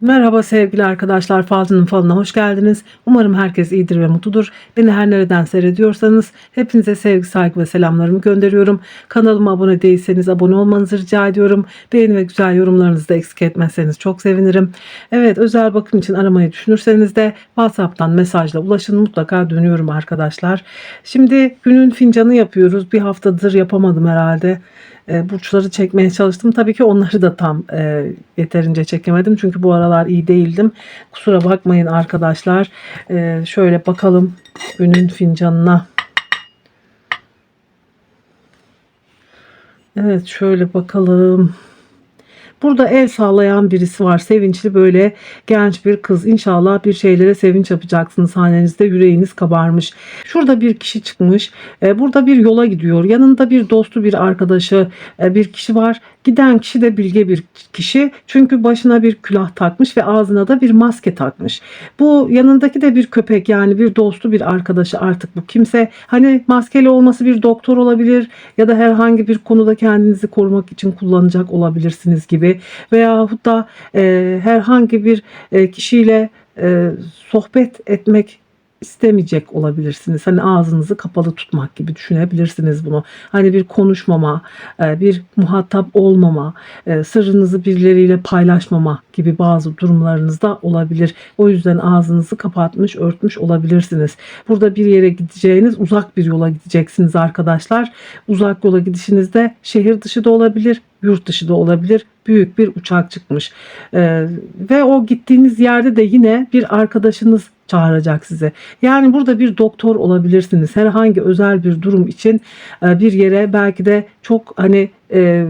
Merhaba sevgili arkadaşlar Falcı'nın falına hoş geldiniz. Umarım herkes iyidir ve mutludur. Beni her nereden seyrediyorsanız hepinize sevgi, saygı ve selamlarımı gönderiyorum. Kanalıma abone değilseniz abone olmanızı rica ediyorum. Beğeni ve güzel yorumlarınızı da eksik etmezseniz çok sevinirim. Evet özel bakım için aramayı düşünürseniz de WhatsApp'tan mesajla ulaşın mutlaka dönüyorum arkadaşlar. Şimdi günün fincanı yapıyoruz. Bir haftadır yapamadım herhalde e, burçları çekmeye çalıştım. Tabii ki onları da tam e, yeterince çekemedim. Çünkü bu aralar iyi değildim. Kusura bakmayın arkadaşlar. E, şöyle bakalım günün fincanına. Evet şöyle bakalım. Burada el sağlayan birisi var. Sevinçli böyle genç bir kız. İnşallah bir şeylere sevinç yapacaksınız. Hanenizde yüreğiniz kabarmış. Şurada bir kişi çıkmış. E, Burada bir yola gidiyor. Yanında bir dostu, bir arkadaşı, e, bir kişi var. Giden kişi de bilge bir kişi. Çünkü başına bir külah takmış ve ağzına da bir maske takmış. Bu yanındaki de bir köpek yani bir dostu, bir arkadaşı artık bu kimse. Hani maskeli olması bir doktor olabilir ya da herhangi bir konuda kendinizi korumak için kullanacak olabilirsiniz gibi veyahut da e, herhangi bir e, kişiyle e, sohbet etmek istemeyecek olabilirsiniz. Hani ağzınızı kapalı tutmak gibi düşünebilirsiniz bunu. Hani bir konuşmama, e, bir muhatap olmama, e, sırrınızı birileriyle paylaşmama gibi bazı durumlarınızda olabilir. O yüzden ağzınızı kapatmış, örtmüş olabilirsiniz. Burada bir yere gideceğiniz uzak bir yola gideceksiniz arkadaşlar. Uzak yola gidişinizde şehir dışı da olabilir, yurt dışı da olabilir. Büyük bir uçak çıkmış. Ee, ve o gittiğiniz yerde de yine bir arkadaşınız çağıracak size. Yani burada bir doktor olabilirsiniz. Herhangi özel bir durum için e, bir yere belki de çok hani e,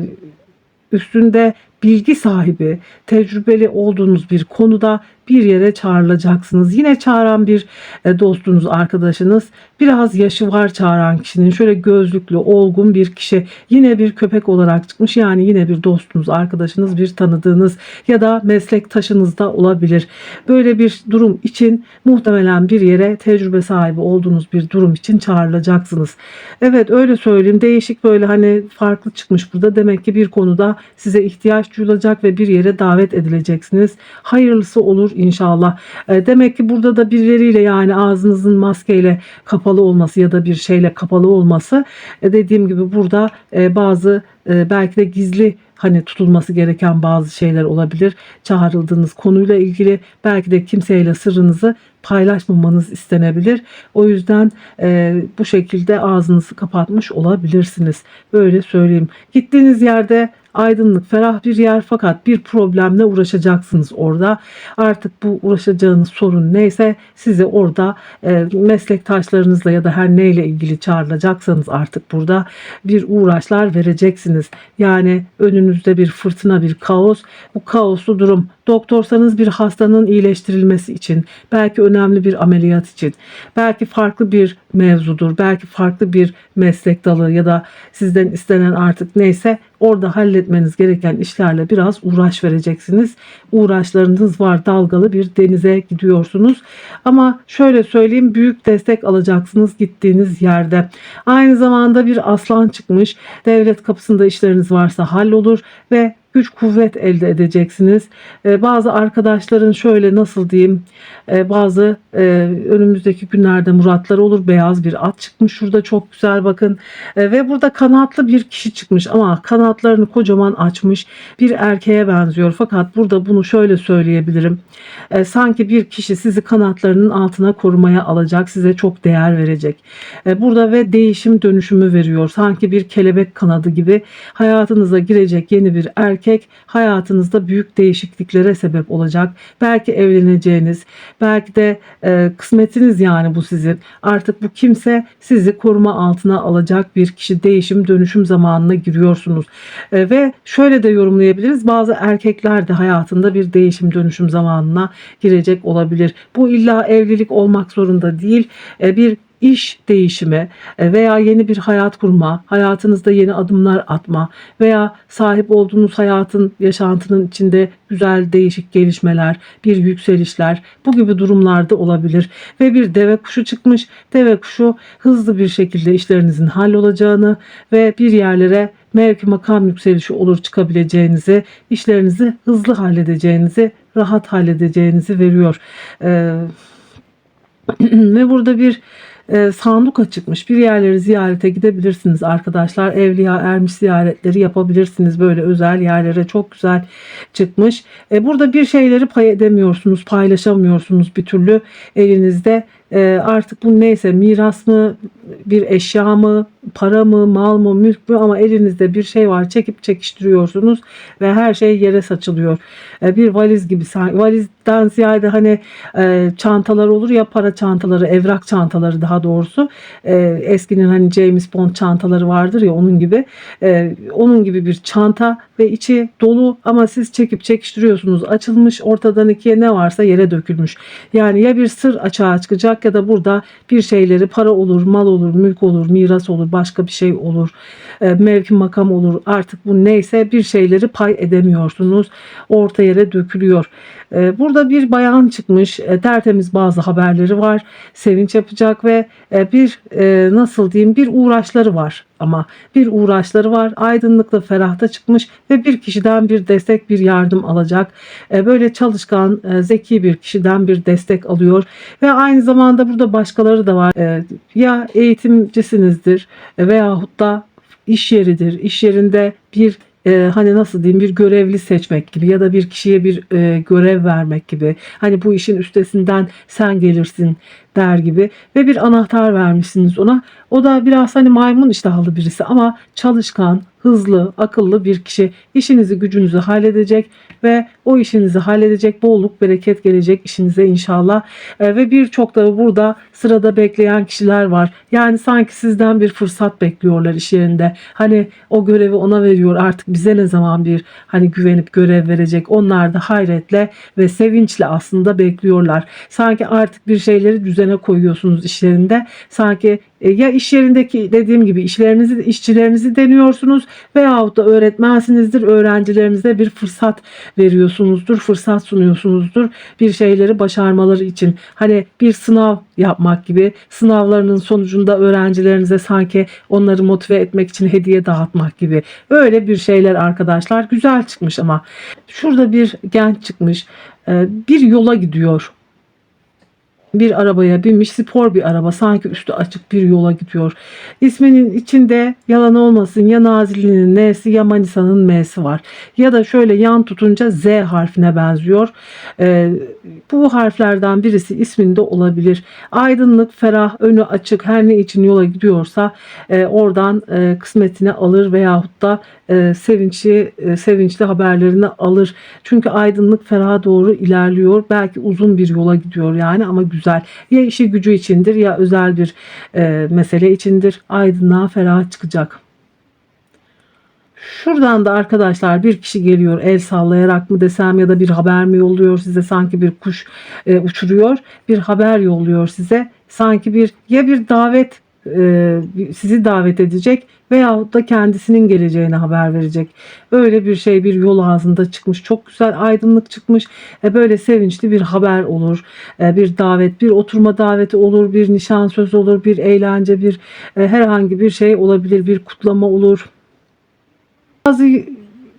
üstünde bilgi sahibi, tecrübeli olduğunuz bir konuda bir yere çağrılacaksınız. Yine çağıran bir e, dostunuz, arkadaşınız. Biraz yaşı var çağıran kişinin. Şöyle gözlüklü, olgun bir kişi. Yine bir köpek olarak çıkmış. Yani yine bir dostunuz, arkadaşınız, bir tanıdığınız ya da meslektaşınız da olabilir. Böyle bir durum için muhtemelen bir yere tecrübe sahibi olduğunuz bir durum için çağrılacaksınız. Evet öyle söyleyeyim. Değişik böyle hani farklı çıkmış burada. Demek ki bir konuda size ihtiyaç duyulacak ve bir yere davet edileceksiniz. Hayırlısı olur inşallah. E, demek ki burada da birileriyle yani ağzınızın maskeyle kapalı olması ya da bir şeyle kapalı olması e, dediğim gibi burada e, bazı belki de gizli hani tutulması gereken bazı şeyler olabilir. Çağrıldığınız konuyla ilgili belki de kimseyle sırrınızı paylaşmamanız istenebilir. O yüzden e, bu şekilde ağzınızı kapatmış olabilirsiniz. Böyle söyleyeyim. Gittiğiniz yerde aydınlık, ferah bir yer fakat bir problemle uğraşacaksınız orada. Artık bu uğraşacağınız sorun neyse sizi orada e, meslektaşlarınızla ya da her neyle ilgili çağrılacaksanız artık burada bir uğraşlar vereceksiniz. Yani önünüzde bir fırtına, bir kaos. Bu kaoslu durum doktorsanız bir hastanın iyileştirilmesi için, belki önemli bir ameliyat için, belki farklı bir mevzudur, belki farklı bir meslek dalı ya da sizden istenen artık neyse orada halletmeniz gereken işlerle biraz uğraş vereceksiniz. Uğraşlarınız var, dalgalı bir denize gidiyorsunuz. Ama şöyle söyleyeyim büyük destek alacaksınız gittiğiniz yerde. Aynı zamanda bir aslan çıkmış. Devlet kapısında işleriniz varsa hallolur ve güç kuvvet elde edeceksiniz. Ee, bazı arkadaşların şöyle nasıl diyeyim e, bazı e, önümüzdeki günlerde muratları olur. Beyaz bir at çıkmış şurada çok güzel bakın. E, ve burada kanatlı bir kişi çıkmış ama kanatlarını kocaman açmış bir erkeğe benziyor. Fakat burada bunu şöyle söyleyebilirim. E, sanki bir kişi sizi kanatlarının altına korumaya alacak. Size çok değer verecek. Burada ve değişim dönüşümü veriyor. Sanki bir kelebek kanadı gibi hayatınıza girecek yeni bir erkek hayatınızda büyük değişikliklere sebep olacak. Belki evleneceğiniz, belki de e, kısmetiniz yani bu sizin. Artık bu kimse sizi koruma altına alacak bir kişi değişim dönüşüm zamanına giriyorsunuz. E, ve şöyle de yorumlayabiliriz. Bazı erkekler de hayatında bir değişim dönüşüm zamanına girecek olabilir. Bu illa evlilik olmak zorunda değil. E, bir iş değişimi e, veya yeni bir hayat kurma, hayatınızda yeni adımlar atma veya sahip olduğunuz hayatın, yaşantının içinde güzel değişik gelişmeler, bir yükselişler bu gibi durumlarda olabilir. Ve bir deve kuşu çıkmış. Deve kuşu hızlı bir şekilde işlerinizin hallolacağını ve bir yerlere mevki makam yükselişi olur çıkabileceğinizi, işlerinizi hızlı halledeceğinizi rahat halledeceğinizi veriyor. Ee, ve burada bir e, sanduka çıkmış. Bir yerleri ziyarete gidebilirsiniz arkadaşlar. Evliya ermiş ziyaretleri yapabilirsiniz. Böyle özel yerlere çok güzel çıkmış. E, burada bir şeyleri pay edemiyorsunuz, paylaşamıyorsunuz bir türlü elinizde. E, artık bu neyse miras mı, bir eşya mı, para mı, mal mı, mülk mü ama elinizde bir şey var. Çekip çekiştiriyorsunuz ve her şey yere saçılıyor. E, bir valiz gibi valizden ziyade hani e, çantalar olur ya para çantaları, evrak çantaları daha doğrusu. E, eskinin hani James Bond çantaları vardır ya onun gibi. Onun gibi bir çanta ve içi dolu ama siz çekip çekiştiriyorsunuz. Açılmış ortadan ikiye ne varsa yere dökülmüş. Yani ya bir sır açığa çıkacak ya da burada bir şeyleri para olur, mal olur, mülk olur, miras olur, başka bir şey olur. E, mevki makam olur. Artık bu neyse bir şeyleri pay edemiyorsunuz. Orta yere dökülüyor. E, burada bir bayan çıkmış. E, tertemiz bazı haberleri var. Sevinç yapacak ve bir nasıl diyeyim bir uğraşları var ama bir uğraşları var. Aydınlıkla ferahta çıkmış ve bir kişiden bir destek, bir yardım alacak. E, böyle çalışkan, e, zeki bir kişiden bir destek alıyor ve aynı zamanda burada başkaları da var. E, ya eğitimcisinizdir veyahut da iş yeridir. İş yerinde bir e, hani nasıl diyeyim bir görevli seçmek gibi ya da bir kişiye bir e, görev vermek gibi. Hani bu işin üstesinden sen gelirsin der gibi ve bir anahtar vermişsiniz ona. O da biraz hani maymun iştahlı birisi ama çalışkan, hızlı, akıllı bir kişi işinizi gücünüzü halledecek ve o işinizi halledecek bolluk bereket gelecek işinize inşallah E, ve birçok da burada sırada bekleyen kişiler var. Yani sanki sizden bir fırsat bekliyorlar iş yerinde. Hani o görevi ona veriyor artık bize ne zaman bir hani güvenip görev verecek. Onlar da hayretle ve sevinçle aslında bekliyorlar. Sanki artık bir şeyleri düzene koyuyorsunuz işlerinde. Sanki e, ya iş yerindeki dediğim gibi işlerinizi, işçilerinizi deniyorsunuz veyahut da öğretmensinizdir, öğrencilerinize bir fırsat veriyorsunuzdur, fırsat sunuyorsunuzdur bir şeyleri başarmaları için. Hani bir sınav yapmak gibi sınavlarının sonucunda öğrencilerinize sanki onları motive etmek için hediye dağıtmak gibi. Öyle bir şeyler arkadaşlar güzel çıkmış ama şurada bir genç çıkmış e, bir yola gidiyor bir arabaya binmiş spor bir araba sanki üstü açık bir yola gidiyor. İsminin içinde yalan olmasın ya Nazilli'nin N'si ya Manisa'nın M'si var. Ya da şöyle yan tutunca Z harfine benziyor. Ee, bu harflerden birisi isminde olabilir. Aydınlık, ferah, önü açık her ne için yola gidiyorsa e, oradan e, kısmetini alır veyahut da e, sevinçli, e, sevinçli haberlerini alır. Çünkü aydınlık feraha doğru ilerliyor. Belki uzun bir yola gidiyor yani ama güzel. Ya işi gücü içindir ya özel bir e, mesele içindir. Aydınlığa ferah çıkacak. Şuradan da arkadaşlar bir kişi geliyor el sallayarak mı desem ya da bir haber mi yolluyor size sanki bir kuş e, uçuruyor bir haber yolluyor size sanki bir ya bir davet e, sizi davet edecek veyahut da kendisinin geleceğine haber verecek. Öyle bir şey bir yol ağzında çıkmış. Çok güzel aydınlık çıkmış. E, böyle sevinçli bir haber olur. E, bir davet, bir oturma daveti olur, bir nişan söz olur, bir eğlence, bir e, herhangi bir şey olabilir, bir kutlama olur. Bazı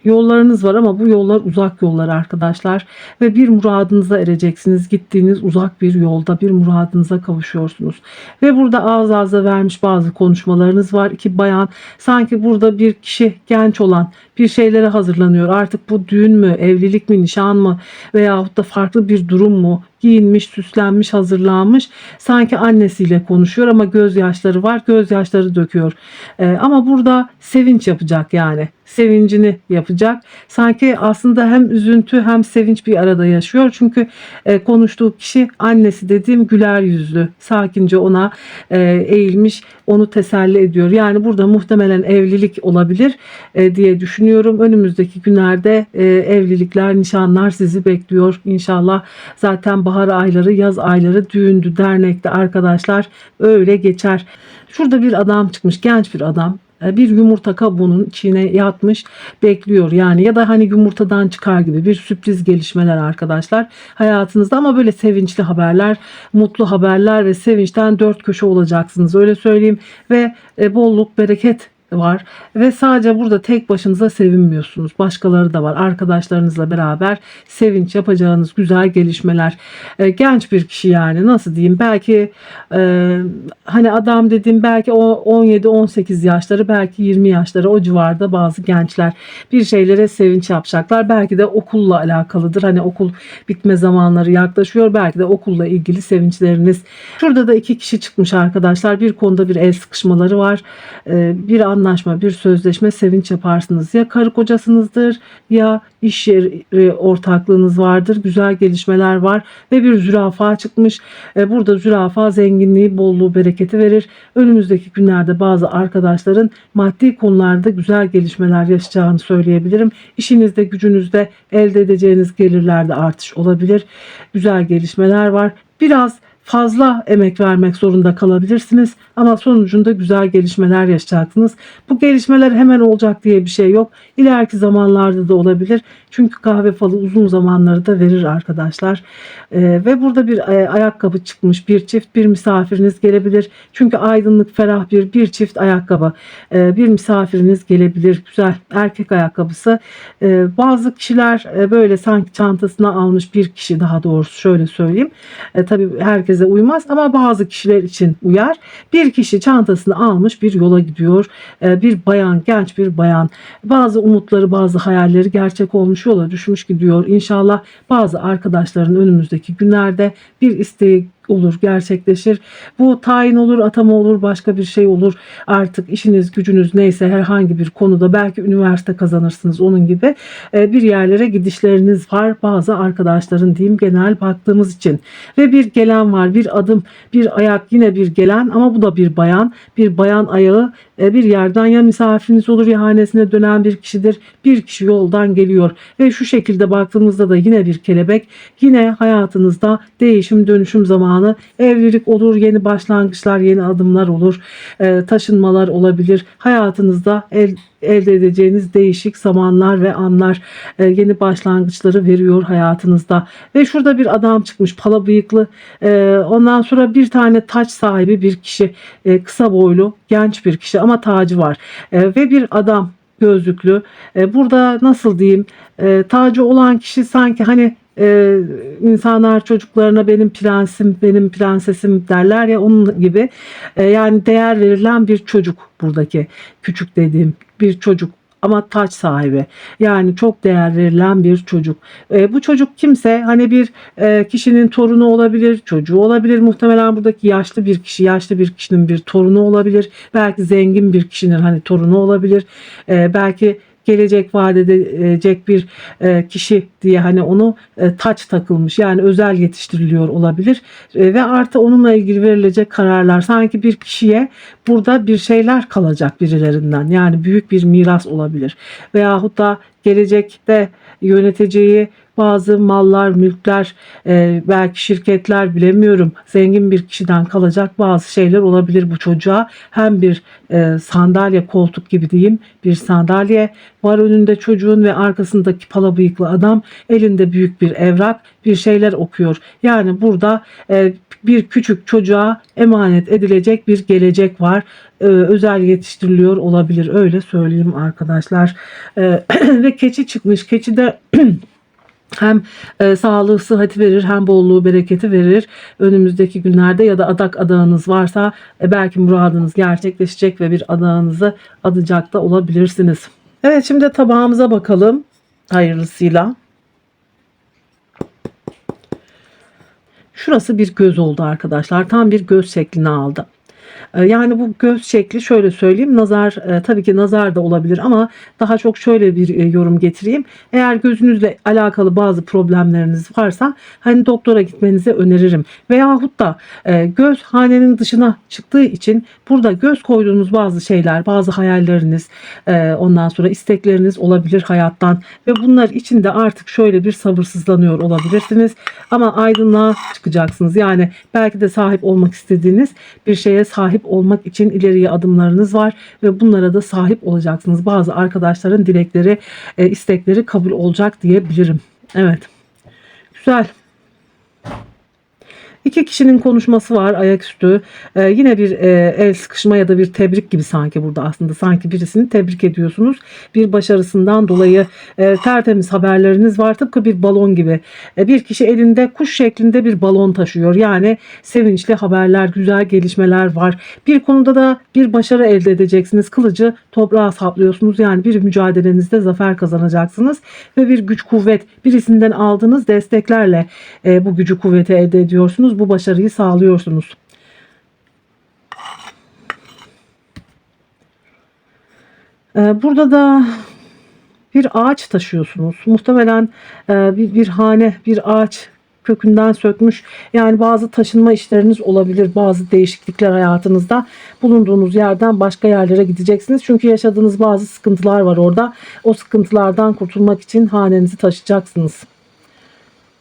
yollarınız var ama bu yollar uzak yollar arkadaşlar ve bir muradınıza ereceksiniz. Gittiğiniz uzak bir yolda bir muradınıza kavuşuyorsunuz. Ve burada ağız ağza vermiş bazı konuşmalarınız var. İki bayan sanki burada bir kişi genç olan bir şeylere hazırlanıyor. Artık bu düğün mü, evlilik mi, nişan mı veyahut da farklı bir durum mu? giyinmiş, süslenmiş, hazırlanmış. Sanki annesiyle konuşuyor ama gözyaşları var. Gözyaşları döküyor. Ee, ama burada sevinç yapacak yani. Sevincini yapacak. Sanki aslında hem üzüntü hem sevinç bir arada yaşıyor. Çünkü e, konuştuğu kişi annesi dediğim güler yüzlü. Sakince ona e, eğilmiş, onu teselli ediyor. Yani burada muhtemelen evlilik olabilir e, diye düşünüyorum. Önümüzdeki günlerde e, evlilikler, nişanlar sizi bekliyor. İnşallah zaten bahar ayları, yaz ayları düğündü, dernekte arkadaşlar öyle geçer. Şurada bir adam çıkmış, genç bir adam. E, Bir yumurta kabuğunun içine yatmış bekliyor yani. Ya da hani yumurtadan çıkar gibi bir sürpriz gelişmeler arkadaşlar hayatınızda. Ama böyle sevinçli haberler mutlu haberler ve sevinçten dört köşe olacaksınız öyle söyleyeyim. Ve e, bolluk bereket var ve sadece burada tek başınıza sevinmiyorsunuz. Başkaları da var. Arkadaşlarınızla beraber sevinç yapacağınız güzel gelişmeler. E, genç bir kişi yani nasıl diyeyim belki e, hani adam dediğim belki o 17-18 yaşları belki 20 yaşları o civarda bazı gençler bir şeylere sevinç yapacaklar. Belki de okulla alakalıdır. Hani okul bitme zamanları yaklaşıyor. Belki de okulla ilgili sevinçleriniz. Şurada da iki kişi çıkmış arkadaşlar. Bir konuda bir el sıkışmaları var. E, bir anlaşma, bir sözleşme sevinç yaparsınız. Ya karı kocasınızdır ya iş yeri ortaklığınız vardır. Güzel gelişmeler var ve bir zürafa çıkmış. E, Burada zürafa zenginliği, bolluğu, bereketi verir. Önümüzdeki günlerde bazı arkadaşların maddi konularda güzel gelişmeler yaşayacağını söyleyebilirim. İşinizde, gücünüzde elde edeceğiniz gelirlerde artış olabilir. Güzel gelişmeler var. Biraz fazla emek vermek zorunda kalabilirsiniz ama sonucunda güzel gelişmeler yaşayacaksınız. Bu gelişmeler hemen olacak diye bir şey yok. İleriki zamanlarda da olabilir. Çünkü kahve falı uzun zamanları da verir arkadaşlar. Ee, ve burada bir e, ayakkabı çıkmış bir çift bir misafiriniz gelebilir. Çünkü aydınlık ferah bir bir çift ayakkabı Ee, bir misafiriniz gelebilir. Güzel erkek ayakkabısı. Ee, bazı kişiler e, böyle sanki çantasına almış bir kişi daha doğrusu şöyle söyleyeyim. E, tabii herkese uymaz ama bazı kişiler için uyar. Bir kişi çantasını almış bir yola gidiyor. E, bir bayan, genç bir bayan. Bazı umutları, bazı hayalleri gerçek olmuş yola düşmüş gidiyor. İnşallah bazı arkadaşların önümüzdeki günlerde bir isteği olur, gerçekleşir. Bu tayin olur, atama olur, başka bir şey olur. Artık işiniz, gücünüz neyse herhangi bir konuda belki üniversite kazanırsınız onun gibi e, bir yerlere gidişleriniz var. Bazı arkadaşların diyeyim genel baktığımız için. Ve bir gelen var, bir adım, bir ayak yine bir gelen ama bu da bir bayan. Bir bayan ayağı e, bir yerden ya misafiriniz olur ya hanesine dönen bir kişidir. Bir kişi yoldan geliyor ve şu şekilde baktığımızda da yine bir kelebek. Yine hayatınızda değişim dönüşüm zamanı evlilik olur, yeni başlangıçlar, yeni adımlar olur, e, taşınmalar olabilir. Hayatınızda el, elde edeceğiniz değişik zamanlar ve anlar e, yeni başlangıçları veriyor hayatınızda. Ve şurada bir adam çıkmış pala bıyıklı. E, ondan sonra bir tane taç sahibi bir kişi e, kısa boylu genç bir kişi ama tacı var. E, ve bir adam gözlüklü. E, burada nasıl diyeyim e, tacı olan kişi sanki hani e, insanlar çocuklarına benim prensim, benim prensesim derler ya onun gibi E, yani değer verilen bir çocuk buradaki küçük dediğim bir çocuk ama taç sahibi yani çok değer verilen bir çocuk. E, bu çocuk kimse hani bir e, kişinin torunu olabilir, çocuğu olabilir. Muhtemelen buradaki yaşlı bir kişi, yaşlı bir kişinin bir torunu olabilir. Belki zengin bir kişinin hani torunu olabilir. E, belki gelecek vaat edecek bir e, kişi diye hani onu e, taç takılmış. Yani özel yetiştiriliyor olabilir. E, ve artı onunla ilgili verilecek kararlar sanki bir kişiye burada bir şeyler kalacak birilerinden. Yani büyük bir miras olabilir. Veyahut da gelecekte yöneteceği bazı mallar, mülkler, e, belki şirketler bilemiyorum. Zengin bir kişiden kalacak bazı şeyler olabilir bu çocuğa. Hem bir e, sandalye, koltuk gibi diyeyim bir sandalye var önünde çocuğun ve arkasındaki pala bıyıklı adam elinde büyük bir evrak bir şeyler okuyor. Yani burada e, bir küçük çocuğa emanet edilecek bir gelecek var. E, özel yetiştiriliyor olabilir öyle söyleyeyim arkadaşlar. E, ve keçi çıkmış. Keçi de hem e, sağlığı, sıhhati verir hem bolluğu, bereketi verir. Önümüzdeki günlerde ya da adak adağınız varsa e, belki muradınız gerçekleşecek ve bir adağınızı adacak da olabilirsiniz. Evet şimdi tabağımıza bakalım hayırlısıyla. Şurası bir göz oldu arkadaşlar. Tam bir göz şeklini aldı. E, Yani bu göz şekli şöyle söyleyeyim. Nazar e, tabii ki nazar da olabilir ama daha çok şöyle bir e, yorum getireyim. Eğer gözünüzle alakalı bazı problemleriniz varsa hani doktora gitmenizi öneririm. Veyahut da e, göz hanenin dışına çıktığı için burada göz koyduğunuz bazı şeyler, bazı hayalleriniz, ondan sonra istekleriniz olabilir hayattan ve bunlar içinde artık şöyle bir sabırsızlanıyor olabilirsiniz. Ama aydınlığa çıkacaksınız. Yani belki de sahip olmak istediğiniz bir şeye sahip olmak için ileriye adımlarınız var ve bunlara da sahip olacaksınız. Bazı arkadaşların dilekleri, e, istekleri kabul olacak diyebilirim. Evet. Güzel. İki kişinin konuşması var ayaküstü. Ee, yine bir e, el sıkışma ya da bir tebrik gibi sanki burada aslında. Sanki birisini tebrik ediyorsunuz. Bir başarısından dolayı e, tertemiz haberleriniz var. Tıpkı bir balon gibi. E, bir kişi elinde kuş şeklinde bir balon taşıyor. Yani sevinçli haberler, güzel gelişmeler var. Bir konuda da bir başarı elde edeceksiniz. Kılıcı toprağa saplıyorsunuz. Yani bir mücadelenizde zafer kazanacaksınız. Ve bir güç kuvvet birisinden aldığınız desteklerle e, bu gücü kuvveti elde ediyorsunuz. Bu başarıyı sağlıyorsunuz. E, burada da bir ağaç taşıyorsunuz. Muhtemelen e, bir, bir hane, bir ağaç kökünden sökmüş. Yani bazı taşınma işleriniz olabilir. Bazı değişiklikler hayatınızda. Bulunduğunuz yerden başka yerlere gideceksiniz. Çünkü yaşadığınız bazı sıkıntılar var orada. O sıkıntılardan kurtulmak için hanenizi taşıyacaksınız.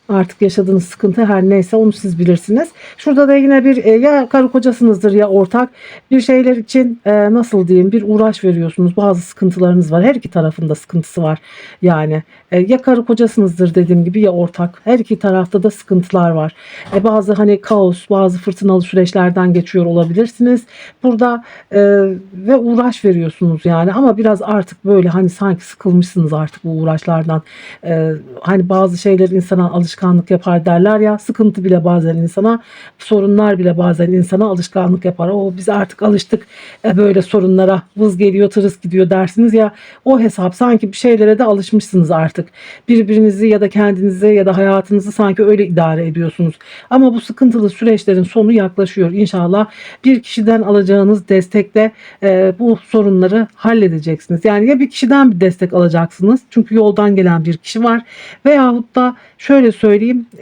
Artık yaşadığınız sıkıntı her neyse onu siz bilirsiniz. Şurada da yine bir e, ya karı kocasınızdır ya ortak bir şeyler için e, nasıl diyeyim bir uğraş veriyorsunuz. Bazı sıkıntılarınız var. Her iki tarafında sıkıntısı var. Yani e, ya karı kocasınızdır dediğim gibi ya ortak. Her iki tarafta da sıkıntılar var. E, bazı hani kaos, bazı fırtınalı süreçlerden geçiyor olabilirsiniz. Burada e, ve uğraş veriyorsunuz yani ama biraz artık böyle hani sanki sıkılmışsınız artık bu uğraşlardan. E, hani bazı şeyler insana alışkanlık yapar derler ya sıkıntı bile bazen insana sorunlar bile bazen insana alışkanlık yapar. O biz artık alıştık e, böyle sorunlara vız geliyor tırıs gidiyor dersiniz ya o hesap sanki bir şeylere de alışmışsınız artık. Birbirinizi ya da kendinizi ya da hayatınızı sanki öyle idare ediyorsunuz. Ama bu sıkıntılı süreçlerin sonu yaklaşıyor. İnşallah bir kişiden alacağınız destekle e, bu sorunları halledeceksiniz. Yani ya bir kişiden bir destek alacaksınız. Çünkü yoldan gelen bir kişi var. Veyahut da şöyle söyleyeyim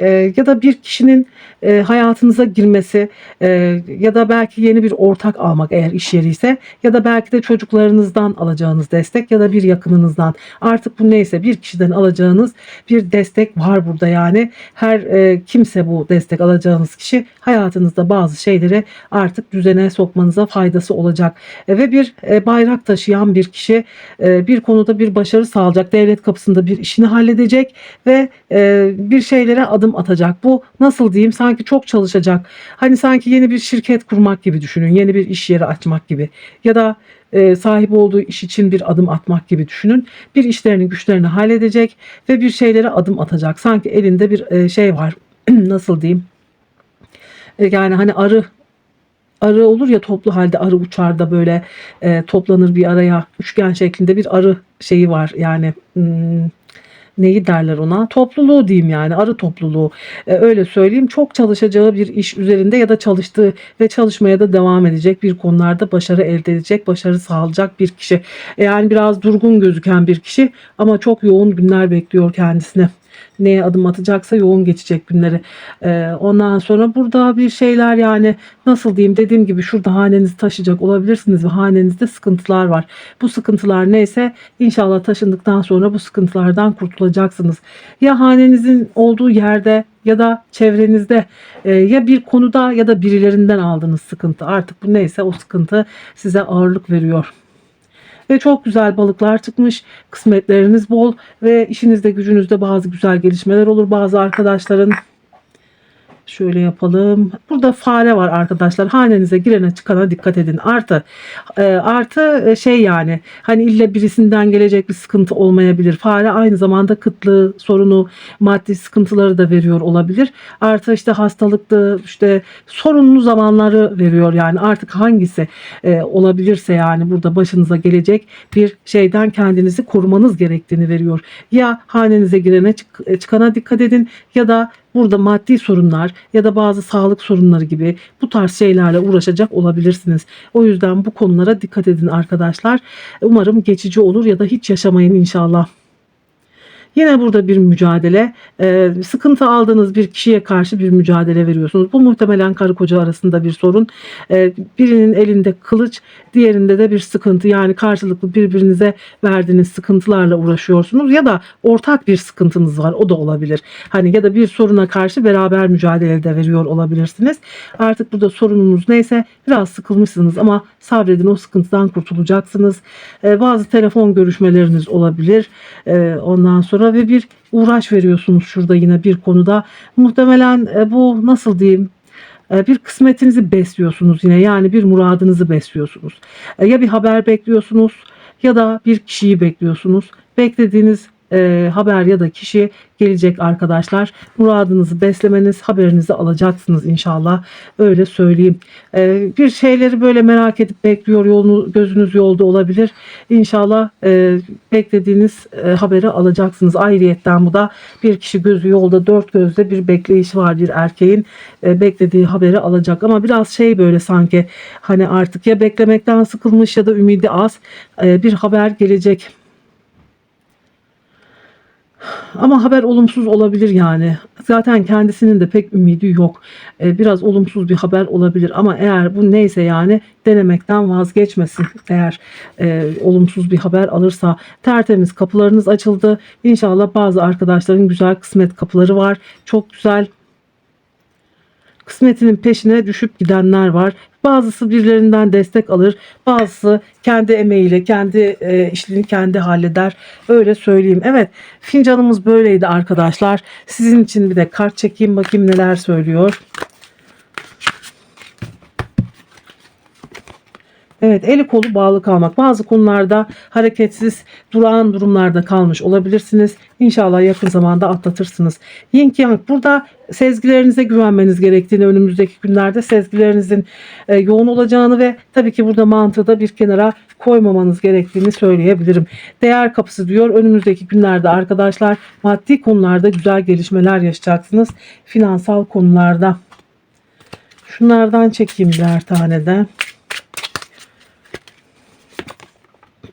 e, ya da bir kişinin e, hayatınıza girmesi e, ya da belki yeni bir ortak almak eğer iş yeri ise ya da belki de çocuklarınızdan alacağınız destek ya da bir yakınınızdan. Artık bu neyse bir kişiden alacağınız bir destek var burada yani. Her e, kimse bu destek alacağınız kişi hayatınızda bazı şeyleri artık düzene sokmanıza faydası olacak. E, ve bir e, bayrak taşıyan bir kişi e, bir konuda bir başarı sağlayacak. Devlet kapısında bir işini halledecek ve e, bir şeylere adım atacak bu nasıl diyeyim sanki çok çalışacak hani sanki yeni bir şirket kurmak gibi düşünün yeni bir iş yeri açmak gibi ya da e, sahip olduğu iş için bir adım atmak gibi düşünün. Bir işlerini güçlerini halledecek ve bir şeylere adım atacak. Sanki elinde bir e, şey var. Nasıl diyeyim? E, yani hani arı arı olur ya toplu halde arı uçar da böyle e, toplanır bir araya üçgen şeklinde bir arı şeyi var. Yani hmm, neyi derler ona? Topluluğu diyeyim yani arı topluluğu. E, öyle söyleyeyim. Çok çalışacağı bir iş üzerinde ya da çalıştığı ve çalışmaya da devam edecek bir konularda başarı elde edecek başarı sağlayacak bir kişi. Yani biraz durgun gözüken bir kişi ama çok yoğun günler bekliyor kendisine neye adım atacaksa yoğun geçecek günleri. Ee, ondan sonra burada bir şeyler yani nasıl diyeyim dediğim gibi şurada hanenizi taşıyacak olabilirsiniz ve hanenizde sıkıntılar var. Bu sıkıntılar neyse inşallah taşındıktan sonra bu sıkıntılardan kurtulacaksınız. Ya hanenizin olduğu yerde ya da çevrenizde e, ya bir konuda ya da birilerinden aldığınız sıkıntı artık bu neyse o sıkıntı size ağırlık veriyor ve çok güzel balıklar çıkmış. Kısmetleriniz bol ve işinizde gücünüzde bazı güzel gelişmeler olur. Bazı arkadaşların Şöyle yapalım. Burada fare var arkadaşlar. Hanenize girene çıkana dikkat edin. Artı e, artı e, şey yani hani illa birisinden gelecek bir sıkıntı olmayabilir. Fare aynı zamanda kıtlığı, sorunu, maddi sıkıntıları da veriyor olabilir. Artı işte hastalıklı, işte sorunlu zamanları veriyor yani artık hangisi e, olabilirse yani burada başınıza gelecek bir şeyden kendinizi korumanız gerektiğini veriyor. Ya hanenize girene çık- e, çıkana dikkat edin ya da burada maddi sorunlar ya da bazı sağlık sorunları gibi bu tarz şeylerle uğraşacak olabilirsiniz. O yüzden bu konulara dikkat edin arkadaşlar. Umarım geçici olur ya da hiç yaşamayın inşallah. Yine burada bir mücadele, e, sıkıntı aldığınız bir kişiye karşı bir mücadele veriyorsunuz. Bu muhtemelen karı koca arasında bir sorun. E, birinin elinde kılıç, diğerinde de bir sıkıntı. Yani karşılıklı birbirinize verdiğiniz sıkıntılarla uğraşıyorsunuz ya da ortak bir sıkıntınız var. O da olabilir. Hani ya da bir soruna karşı beraber mücadele de veriyor olabilirsiniz. Artık burada sorununuz neyse biraz sıkılmışsınız ama sabredin o sıkıntıdan kurtulacaksınız. E, bazı telefon görüşmeleriniz olabilir. E, ondan sonra ve bir uğraş veriyorsunuz şurada yine bir konuda. Muhtemelen e, bu nasıl diyeyim? e, bir kısmetinizi besliyorsunuz yine yani bir muradınızı besliyorsunuz. E, Ya bir haber bekliyorsunuz ya da bir kişiyi bekliyorsunuz. Beklediğiniz e, haber ya da kişi gelecek arkadaşlar. Muradınızı beslemeniz, haberinizi alacaksınız inşallah. Öyle söyleyeyim. E, bir şeyleri böyle merak edip bekliyor, yolunu, gözünüz yolda olabilir. İnşallah e, beklediğiniz e, haberi alacaksınız. Ayrıyetten bu da bir kişi gözü yolda, dört gözle bir bekleyişi var bir erkeğin. E, beklediği haberi alacak. Ama biraz şey böyle sanki hani artık ya beklemekten sıkılmış ya da ümidi az e, bir haber gelecek. Ama haber olumsuz olabilir yani. Zaten kendisinin de pek ümidi yok. Ee, biraz olumsuz bir haber olabilir ama eğer bu neyse yani denemekten vazgeçmesin. Eğer e, olumsuz bir haber alırsa tertemiz kapılarınız açıldı. İnşallah bazı arkadaşların güzel kısmet kapıları var. Çok güzel kısmetinin peşine düşüp gidenler var. Bazısı birilerinden destek alır, bazısı kendi emeğiyle, kendi e, işini kendi halleder. Öyle söyleyeyim. Evet, fincanımız böyleydi arkadaşlar. Sizin için bir de kart çekeyim bakayım neler söylüyor. Evet eli kolu bağlı kalmak. Bazı konularda hareketsiz durağan durumlarda kalmış olabilirsiniz. İnşallah yakın zamanda atlatırsınız. Yin Yang burada sezgilerinize güvenmeniz gerektiğini önümüzdeki günlerde sezgilerinizin e, yoğun olacağını ve tabii ki burada mantığı da bir kenara koymamanız gerektiğini söyleyebilirim. Değer kapısı diyor önümüzdeki günlerde arkadaşlar maddi konularda güzel gelişmeler yaşayacaksınız. Finansal konularda. Şunlardan çekeyim birer tane de.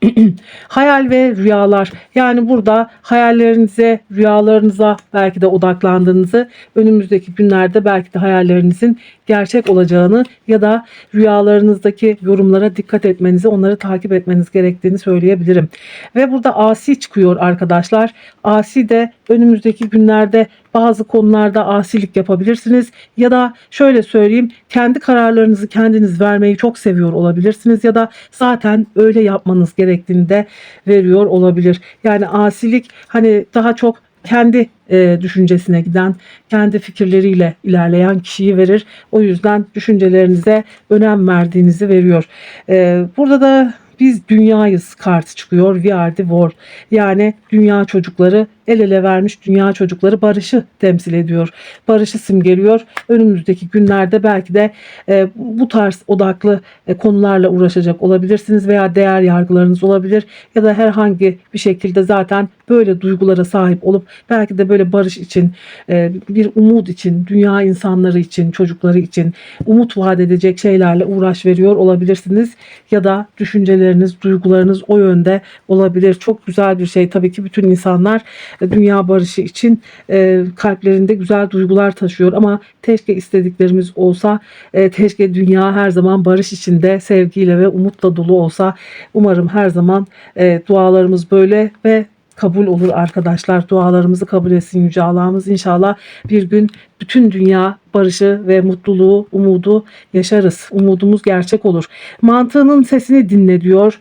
Hayal ve rüyalar. Yani burada hayallerinize, rüyalarınıza belki de odaklandığınızı, önümüzdeki günlerde belki de hayallerinizin gerçek olacağını ya da rüyalarınızdaki yorumlara dikkat etmenizi, onları takip etmeniz gerektiğini söyleyebilirim. Ve burada asi çıkıyor arkadaşlar. Asi de önümüzdeki günlerde bazı konularda asilik yapabilirsiniz ya da şöyle söyleyeyim kendi kararlarınızı kendiniz vermeyi çok seviyor olabilirsiniz ya da zaten öyle yapmanız gerektiğini de veriyor olabilir. Yani asilik hani daha çok kendi e, düşüncesine giden, kendi fikirleriyle ilerleyen kişiyi verir. O yüzden düşüncelerinize önem verdiğinizi veriyor. E, burada da biz dünyayız kartı çıkıyor. We are the world. Yani dünya çocukları el ele vermiş dünya çocukları barışı temsil ediyor. Barışı simgeliyor. Önümüzdeki günlerde belki de e, bu tarz odaklı e, konularla uğraşacak olabilirsiniz veya değer yargılarınız olabilir ya da herhangi bir şekilde zaten böyle duygulara sahip olup belki de böyle barış için e, bir umut için dünya insanları için çocukları için umut vaat edecek şeylerle uğraş veriyor olabilirsiniz ya da düşünceleriniz duygularınız o yönde olabilir. Çok güzel bir şey tabii ki bütün insanlar dünya barışı için e, kalplerinde güzel duygular taşıyor ama teşke istediklerimiz olsa e, teşke dünya her zaman barış içinde sevgiyle ve umutla dolu olsa umarım her zaman e, dualarımız böyle ve kabul olur arkadaşlar. Dualarımızı kabul etsin Yüce Allah'ımız. İnşallah bir gün bütün dünya barışı ve mutluluğu, umudu yaşarız. Umudumuz gerçek olur. Mantığının sesini dinle diyor.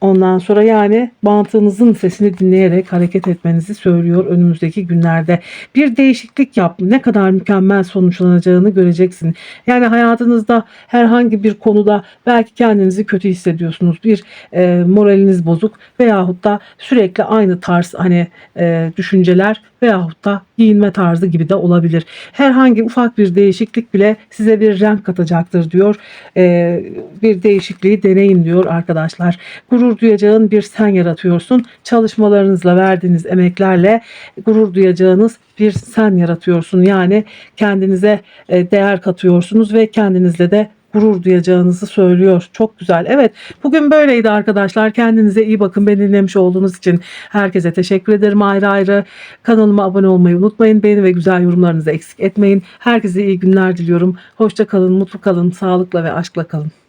Ondan sonra yani mantığınızın sesini dinleyerek hareket etmenizi söylüyor önümüzdeki günlerde. Bir değişiklik yap. Ne kadar mükemmel sonuçlanacağını göreceksin. Yani hayatınızda herhangi bir konuda belki kendinizi kötü hissediyorsunuz. Bir e, moraliniz bozuk veyahut da sürekli aynı tarz hani e, düşünceler veyahut da giyinme tarzı gibi de olabilir. Herhangi ufak bir değişiklik bile size bir renk katacaktır diyor. E, bir değişikliği deneyin diyor arkadaşlar. Gurur duyacağın bir sen yaratıyorsun. Çalışmalarınızla verdiğiniz emeklerle gurur duyacağınız bir sen yaratıyorsun. Yani kendinize e, değer katıyorsunuz ve kendinizle de gurur duyacağınızı söylüyor. Çok güzel. Evet bugün böyleydi arkadaşlar. Kendinize iyi bakın. Beni dinlemiş olduğunuz için herkese teşekkür ederim ayrı ayrı. Kanalıma abone olmayı unutmayın. Beğeni ve güzel yorumlarınızı eksik etmeyin. Herkese iyi günler diliyorum. Hoşça kalın, mutlu kalın, sağlıkla ve aşkla kalın.